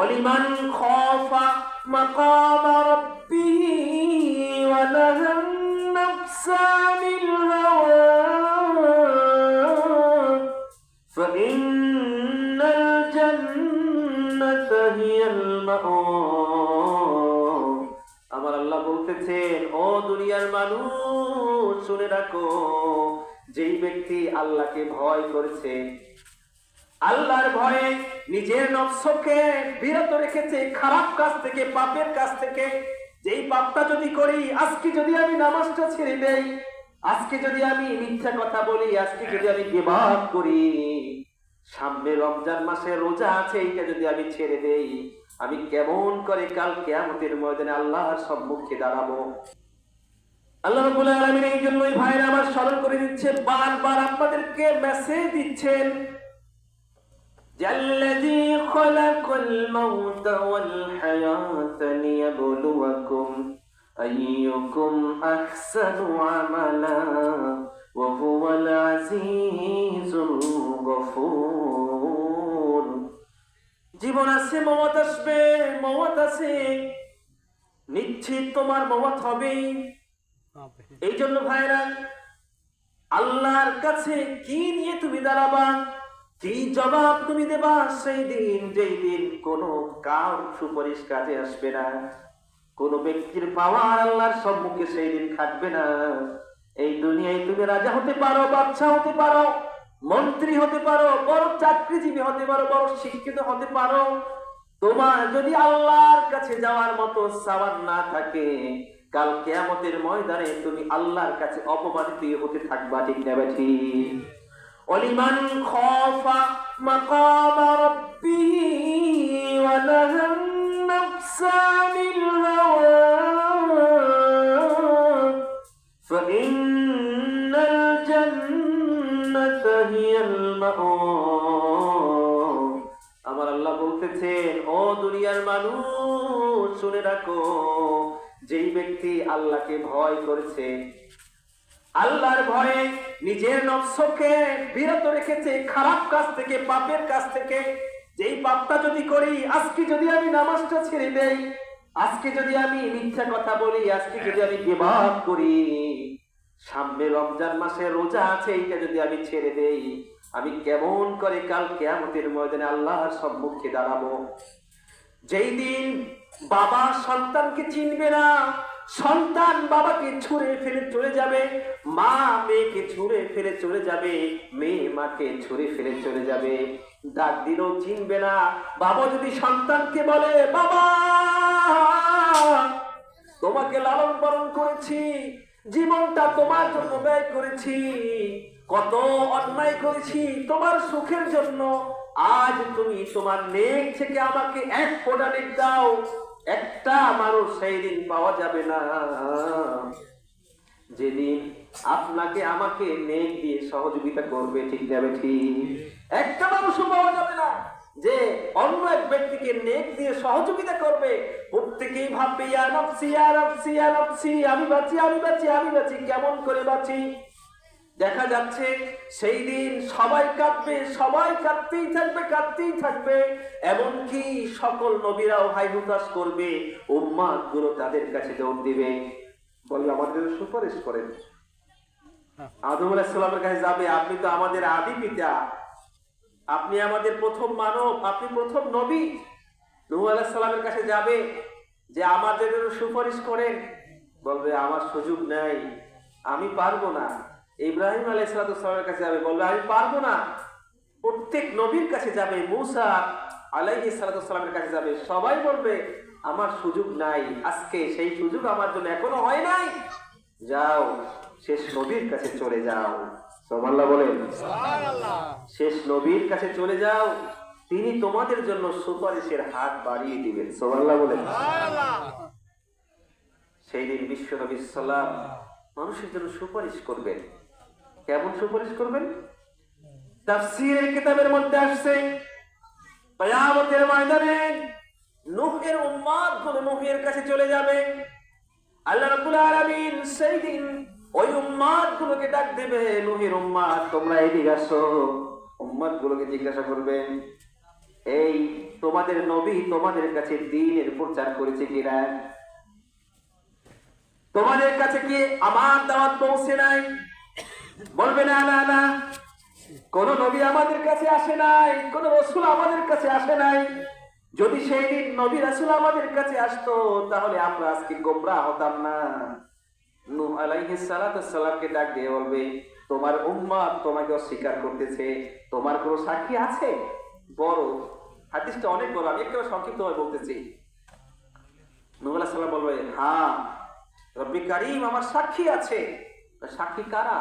ولمن خاف مقام ربه ونهى النفس عن الهوى فإن الجنة هي المأوى আমার আল্লাহ বলতেছেন ও দুনিয়ার মানুষ শুনে রাখো যেই ব্যক্তি আল্লাহকে ভয় করেছে আল্লাহর ভয়ে নিজের নফসকে বিরত রেখেছে, খারাপ কাজ থেকে, পাপের কাজ থেকে। যেই পাপটা যদি করি, আজকে যদি আমি নামাজটা ছেড়ে দেই, আজকে যদি আমি মিথ্যা কথা বলি, আজকে যদি আমি বিবাদ করি, সামনে রমজান মাসে রোজা আছে, এইটা যদি আমি ছেড়ে দেই, আমি কেমন করে কাল কেয়ামতের ময়দানে আল্লাহর সম্মুখে দাঁড়াবো? আল্লাহ রাব্বুল আলামিন এই জন্যই ভাইরা আমার স্মরণ করে দিচ্ছে বারবার আপনাদেরকে মেসেজ দিচ্ছেন الذي خلق الموت والحياة ليبلوكم أيكم أحسن عملا وهو العزيز الغفور জীবন আছে মমত আসবে মমত আছে নিশ্চিত তোমার মমত হবেই এই জন্য ভাইরা আল্লাহর কাছে কি নিয়ে তুমি দাঁড়াবা কি জবাব তুমি দেবা, সেই দিন, যেই দিন কোনো কার সুপারিশ কাজে আসবে না। কোন ব্যক্তির পাওয়ার আল্লাহর সম্মুখে সেই দিন থাকবে না। এই দুনিয়ায় তুমি রাজা হতে পারো বাচ্চা হতে পারো, মন্ত্রী হতে পারো, বড় চাকরিজীবী হতে পারো, বড় শিক্ষিত হতে পারো। তোমার যদি আল্লাহর কাছে যাওয়ার মতো সাবান না থাকে, কাল কেয়ামতের ময়দানে তুমি আল্লাহর কাছে অপমানিত হতে থাকবা, ঠিক না বেঠি? ولمن خاف مقام ربه ونهى النفس عن الهوى فإن الجنة هي المأوى আমার আল্লাহ বলতেছেন ও দুনিয়ার মানুষ শুনে রাখো যেই ব্যক্তি আল্লাহকে ভয় করেছে আল্লাহর ভয়ে নিজের নফসকে বিরত রেখেছে, খারাপ কাজ থেকে, পাপের কাজ থেকে। যেই পাপটা যদি করি, আজকে যদি আমি নামাজটা ছেড়ে দেই, আজকে যদি আমি মিথ্যা কথা বলি, আজকে যদি আমি বিবাদ করি, সামনে রমজান মাসে রোজা আছে, এইটা যদি আমি ছেড়ে দেই, আমি কেমন করে কাল কেয়ামতের ময়দানে আল্লাহর সম্মুখে দাঁড়াবো? যেই দিন বাবা সন্তানকে চিনবে না সন্তান বাবাকে ছুঁড়ে ফেলে চলে যাবে, মা মেয়েকে ছুঁড়ে ফেলে চলে যাবে, মেয়ে মাকে ছুঁড়ে ফেলে চলে যাবে। ডাক দিলেও চিনবে না। বাবা যদি সন্তানকে বলে, বাবা, তোমাকে লালন পালন করেছি, জীবনটা তোমার জন্য ব্যয় করেছি, কত অন্যায় করেছি তোমার সুখের জন্য, আজ তুমি তোমার নেক থেকে আমাকে এক ফোঁটা দাও। একটা মানুষ সেই দিন পাওয়া যাবে না। যেদিন আপনাকে আমাকে নেক দিয়ে সহযোগিতা করবে, ঠিক যাবে, ঠিক। একটা মানুষও পাওয়া যাবে না যে অন্য এক ব্যক্তিকে নেক দিয়ে সহযোগিতা করবে। প্রত্যেকেই ভাববে ইয়া নফসি, আমি বাঁচি আমি বাঁচি আমি বাঁচি, কেমন করে বাঁচি? দেখা যাচ্ছে সেই দিন সবাই কাঁদবে সবাই কাঁদতেই থাকবে কাঁদতেই থাকবে। এমনকি সকল নবীরাও হাই হুতাশ করবে উম্মাদগুলো তাদের কাছে দৌড় দিবে। বলবে আমাদের সুপারিশ করেন। আদম আলাহিসাল্লামের কাছে যাবে আপনি তো আমাদের আদি পিতা। আপনি আমাদের প্রথম মানব আপনি প্রথম নবী। নূহ আলাহিসাল্লামের কাছে যাবে যে আমাদের সুপারিশ করেন। বলবে আমার সুযোগ নাই আমি পারব না। ইব্রাহিম আলাইসালামের কাছে যাবে বলবে আমি পারব না। প্রত্যেক নবীর কাছে যাবে মুসা আলাইহি সালাতামের কাছে যাবে। সবাই বলবে আমার সুযোগ নাই আজকে সেই সুযোগ আমার জন্য এখনও হয় নাই। যাও শেষ নবীর কাছে চলে যাও। সোমাল্লাহ বলেন। শেষ নবীর কাছে চলে যাও তিনি তোমাদের জন্য সুপারিশের হাত বাড়িয়ে দিবেন। সোমাল্লাহ বলেন। সেই দিন বিশ্ব নবী সাল্লাম মানুষের জন্য সুপারিশ করবেন। কেমন সুপারিশ করবেন? তাফসীরের কিতাবের মধ্যে আসছে, কিয়ামতের ময়দানে নূহের উম্মাদগুলো নূহের কাছে চলে যাবে। আল্লাহ রাব্বুল আলামিন সেই দিন ওই উম্মাদ গুলোকে ডাক দেবে, নূহের উম্মাদ তোমরা এদিকে আসো। উম্মাদ গুলোকে জিজ্ঞাসা করবেন এই তোমাদের নবী তোমাদের কাছে দিনের প্রচার করেছে কিনা? তোমাদের কাছে কি আমার দাওয়াত পৌঁছে নাই? বলবে, না না না, কোন নবী আমাদের কাছে আসে নাই, কোন রসুল আমাদের কাছে আসে নাই। যদি সেই দিন নবী রাসুল আমাদের কাছে আসতো, তাহলে আমরা আজকে গোমরা হতাম না। নূহ ডাক দিয়ে বলবে, তোমার তোমাকে অস্বীকার করতেছে, তোমার কোনো সাক্ষী আছে? বড়। হাদিসটা অনেক বড়, আমি একটু সংক্ষিপ্তভাবে বলতেছি। নূহ বলবে হ্যাঁ রব্বি কারিম আমার সাক্ষী আছে। সাক্ষী কারা?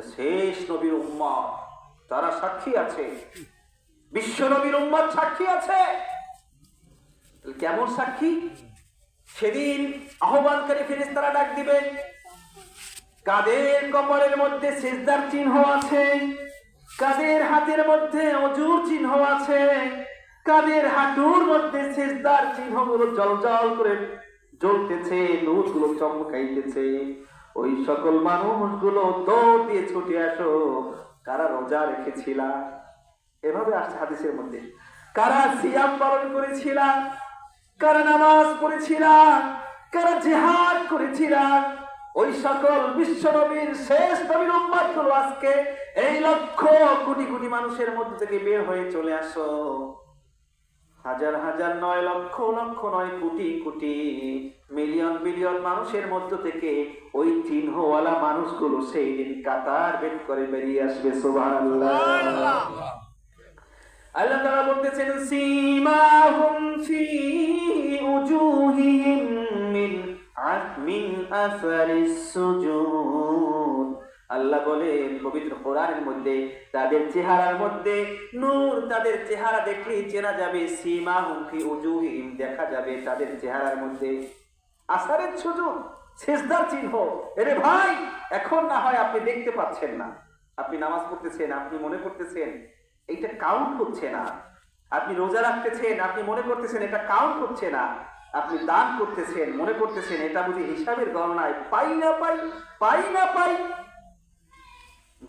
শেষ নবীর উম্মত তারা সাক্ষী আছে। বিশ্ব নবীর উম্মত সাক্ষী আছে। কেমন সাক্ষী? সেদিন আহ্বানকারী ফেরেশতারা ডাক দিবেন কাদের কপালের মধ্যে সেজদার চিহ্ন আছে? কাদের হাতের মধ্যে অজুর চিহ্ন আছে? কাদের হাঁটুর মধ্যে সেজদার চিহ্নগুলো জল জল করে জ্বলতেছে নুটগুলো চমকাইতেছে? ওই সকল মানুষগুলো দৌড় দিয়ে ছুটে আসো। কারা রোজা রেখেছিলা? এভাবে আসছে হাদিসের মধ্যে। কারা সিয়াম পালন করেছিলাম কারা নামাজ পড়েছিলাম কারা জেহাদ করেছিলাম ওই সকল বিশ্ব নবীর শেষ নবীর উম্মাদগুলো আজকে এই লক্ষ কোটি কোটি মানুষের মধ্যে থেকে বের হয়ে চলে আসো। হাজার হাজার নয় লক্ষ লক্ষ নয় কোটি কোটি মিলিয়ন মিলিয়ন মানুষের মধ্য থেকে ওই চিহ্নওয়ালা মানুষগুলো সেই দিন কাতার বেদ করে বেরিয়ে আসবে সুবহানাল্লাহ। আল্লাহ তাআলা বলতেছেন সীমাহুম ফি উজুহিহিম মিন মিন আসারিস সুজুদ। আল্লাহ বলেন, পবিত্র কোরআনের মধ্যে, তাদের চেহারার মধ্যে নূর, তাদের চেহারা দেখলেই চেনা যাবে, সীমা ফি উজুহিহিম দেখা যাবে, তাদের চেহারার মধ্যে আসারের সুজুদ শেষদার চিহ্ন। এরে ভাই, এখন না হয় আপনি দেখতে পাচ্ছেন না। আপনি নামাজ পড়তেছেন, আপনি মনে করতেছেন, এইটা কাউন্ট হচ্ছে না। আপনি রোজা রাখতেছেন, আপনি মনে করতেছেন এটা কাউন্ট হচ্ছে না। আপনি দান করতেছেন, মনে করতেছেন, এটা বুঝি হিসাবের গণনায় পাই না পাই পাই না পাই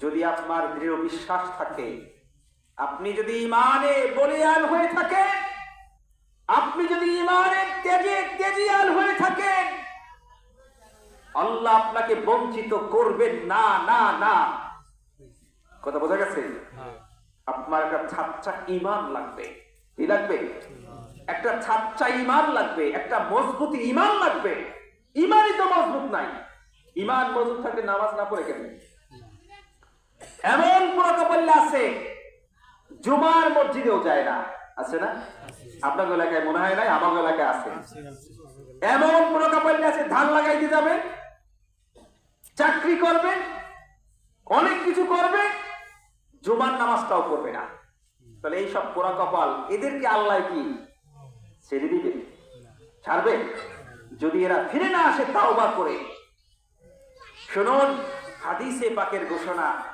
যদি আপনার দৃঢ় বিশ্বাস থাকে আপনি যদি ইমানে বলিয়ান হয়ে থাকেন আপনি যদি ইমানের তেজে তেজিয়ান হয়ে থাকেন আল্লাহ আপনাকে বঞ্চিত করবেন না না না। কথা বোঝা গেছে? আপনার একটা ছাচ্চা ইমান লাগবে। কি লাগবে? একটা ছাচ্চা ইমান লাগবে একটা মজবুত ইমান লাগবে। ইমানই তো মজবুত নাই। ইমান মজবুত থাকলে নামাজ না পড়ে কেন এমন পুরকপল্য আছে, জুমার মসজিদেও যায় না। আছে না? আপনার এলাকায় মনে হয় নাই? আমার এলাকায় আছে। এমন পুরকপল্য আছে, ধান লাগাইতে যাবে, চাকরি করবে, অনেক কিছু করবে, জুমার নামাজটাও করবে না। তাহলে এই সব পোড়া কপাল, এদেরকে আল্লাহ কি ছেড়ে দিবে? ছাড়বে? যদি এরা ফিরে না আসে তাও তাওবা করে। শুনুন, হাদিসে পাকের ঘোষণা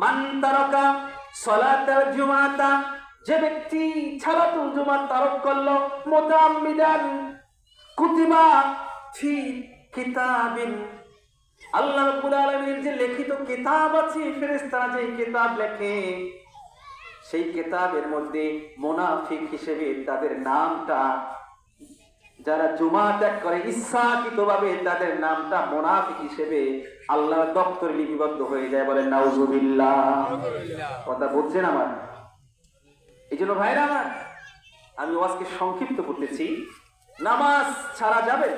মান সলাতাল জুমাতা। যে ব্যক্তি ছালাতুল জুমা তারক করল, মোতাম্মিদান কুতিবা ফি কিতাবিন। আল্লাহ রাব্বুল আলামিনের যে লিখিত কিতাব আছে, ফেরেশতারা যে কিতাব লেখে, সেই কিতাবের মধ্যে মুনাফিক হিসেবে তাদের নামটা, যারা জুমা ত্যাগ করে ইচ্ছাকৃতভাবে তাদের নামটা মুনাফিক হিসেবে আল্লাহ দপ্তরে লিপিবদ্ধ হয়ে যায় বলেন নাউজুবিল্লাহ। কথা বলছেন আমার। এই জন্য ভাইরা আমার, আমি ওয়াজকে সংক্ষিপ্ত করতেছি। নামাজ ছাড়া যাবে?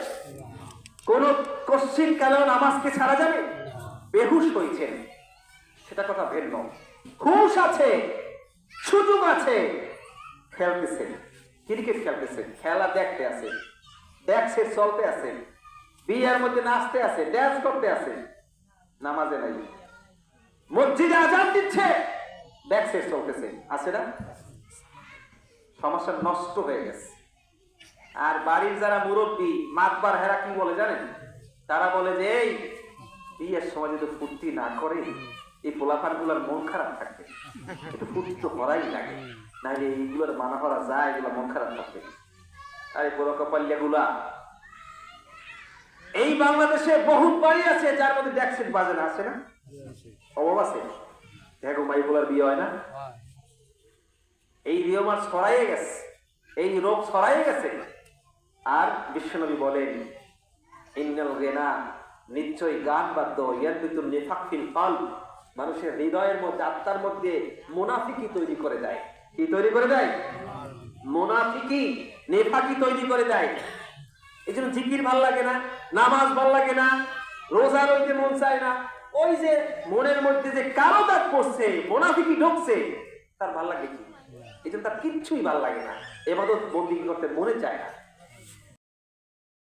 কোন কশ্চিন কালেও নামাজকে ছাড়া যাবে? বেহুশ হয়েছেন। সেটা কথা ভিন্ন। হুশ আছে, সুযোগ আছে, খেলতেছেন। ক্রিকেট খেলতেছেন, খেলা দেখতে আছে দেখছে, চলতে আছে বিয়ের মধ্যে নাচতে আছে ড্যান্স করতে আছে নামাজে নাই। মসজিদে আজান দিচ্ছে দেখছে চলতেছে। আছে না? সমস্যা নষ্ট হয়ে গেছে। আর বাড়ির যারা মুরব্বী, মাতবার হেরা কি বলে জানেন? তারা বলে যে, এই, বিয়ের সময় যদি ফুর্তি না করে, এই পোলাপানগুলার মন খারাপ থাকবে। একটু ফুর্তি তো করাই লাগে। নাহলে এইগুলোর মানা করা যায়, এগুলো মন খারাপ থাকবে। আরে পোলা কপাল্যা গুলা এই বাংলাদেশে বহুত বাড়ি আছে, যার মধ্যে ড্যাক্সেট বাজে না, আছে না? অভাব আছে? দেখো মাইগুলার বিয়ে হয় না? এই রিওমার ছড়াইয়ে গেছে। এই রোগ ছড়াইয়ে গেছে। আর বিশ্বনবী বলেন, ইন্নাল গেনা নিশ্চয়ই গান বাদ্য ইয়ার ভিতর নেফাক ফিল ফল মানুষের হৃদয়ের মধ্যে, আত্মার মধ্যে মোনাফিকি তৈরি করে দেয়। কি তৈরি করে দেয়? মোনাফিকি নেফাকি তৈরি করে দেয়। এই জন্য জিকির ভালো লাগে না, নামাজ ভালো লাগে না, রোজা রইতে মন চায় না। ওই যে মনের মধ্যে যে কারও দাগ পড়ছে মোনাফিকি ঢুকছে, তার ভালো লাগে কি? এই জন্য তার কিচ্ছুই ভালো লাগে না। এবাদত বন্দি করতে মনে চায় না।